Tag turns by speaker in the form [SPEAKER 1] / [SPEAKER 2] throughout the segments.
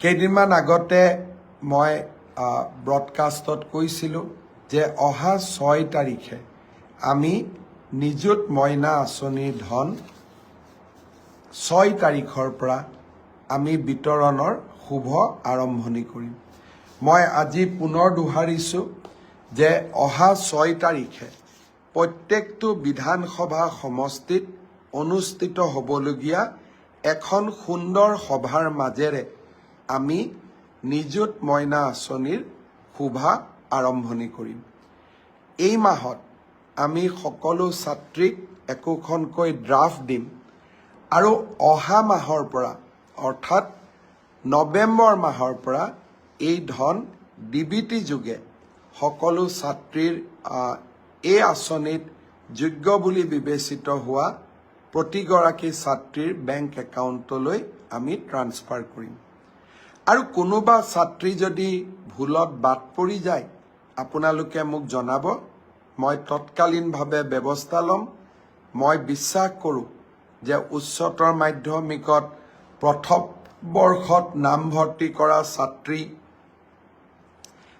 [SPEAKER 1] কেইদিনমান আগতে মই ব্ৰডকাষ্টত কৈছিলোঁ যে অহা ছয় তাৰিখে আমি নিযুত মইনা আঁচনিৰ ধন ছয় তাৰিখৰ পৰা আমি বিতৰণৰ শুভ আৰম্ভণি কৰিম। মই আজি পুনৰ দোহাৰিছোঁ যে অহা ছয় তাৰিখে প্ৰত্যেকটো বিধানসভা সমষ্টিত অনুষ্ঠিত হ'বলগীয়া এখন সুন্দৰ সভাৰ মাজেৰে আমি নিযুত মইনা আঁচনিৰ শুভা আৰম্ভণি কৰিম। এই মাহত আমি সকলো ছাত্ৰীক একোখনকৈ ড্ৰাফ্ট দিম আৰু অহা মাহৰ পৰা অৰ্থাৎ নৱেম্বৰ মাহৰ পৰা এই ধন ডিবিটি যোগে সকলো ছাত্ৰীৰ এই আঁচনিত যোগ্য বুলি বিবেচিত হোৱা প্ৰতিগৰাকী ছাত্ৰীৰ বেংক একাউণ্টলৈ আমি ট্ৰান্সফাৰ কৰিম। আৰু কোনোবা ছাত্ৰী যদি ভুলত বাদ পৰি যায়, আপোনালোকে মোক জনাব, মই তৎকালীনভাৱে ব্যৱস্থা ল'ম। মই বিশ্বাস কৰোঁ যে উচ্চতৰ মাধ্যমিকত প্ৰথম বৰ্ষত নামভৰ্তি কৰা ছাত্ৰী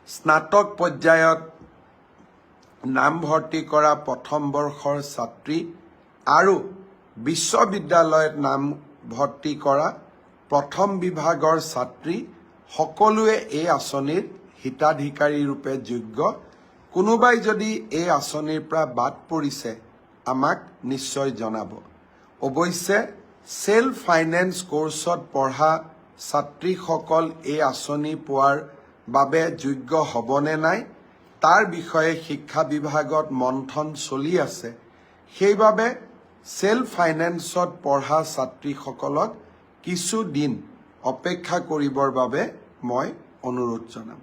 [SPEAKER 1] স্নাতক পৰ্যায়ত নামভৰ্তি কৰা প্ৰথম বৰ্ষৰ ছাত্ৰী আৰু বিশ্ববিদ্যালয়ত নামভৰ্তি কৰা প্ৰথম বিভাগৰ ছাত্ৰী সকলোৱে এই আঁচনিৰ হিতাধিকাৰী ৰূপে যোগ্য। কোনোবাই যদি এই আঁচনিৰ পৰা বাদ পৰিছে আমাক নিশ্চয় জনাব। অৱশ্যে ছেল্ফ ফাইনেন্স কৰ্চত পঢ়া ছাত্ৰীসকল এই আঁচনি পোৱাৰ বাবে যোগ্য হ'বনে নাই তাৰ বিষয়ে শিক্ষা বিভাগত মন্থন চলি আছে। সেইবাবে ছেল্ফ ফাইনেন্সত পঢ়া ছাত্ৰীসকলক কিছু দিন অপেক্ষা কৰিবৰ বাবে মই অনুৰোধ জনাম।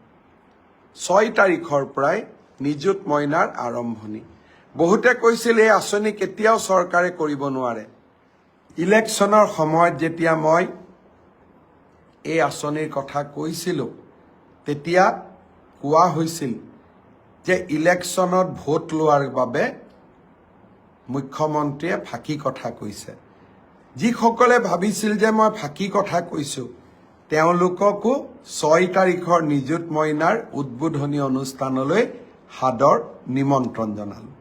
[SPEAKER 1] ছয় তাৰিখৰ পৰাই নিযুত মইনাৰ আৰম্ভণি। বহুতে কৈছিল, এই আঁচনি কেতিয়াও চৰকাৰে কৰিব নোৱাৰে। ইলেকশ্যনৰ সময়ত যেতিয়া মই এই আঁচনিৰ কথা কৈছিলোঁ, তেতিয়া কোৱা হৈছিল যে ইলেকশ্যনত ভোট লোৱাৰ বাবে মুখ্যমন্ত্ৰীয়ে ফাঁকি কথা কৈছে। যিসকলে ভাবিছিল যে মই ফাঁকি কথা কৈছোঁ, তেওঁলোককো ছয় তাৰিখৰ নিযুত মইনাৰ উদ্বোধনী অনুষ্ঠানলৈ সাদৰ নিমন্ত্ৰণ জনালোঁ।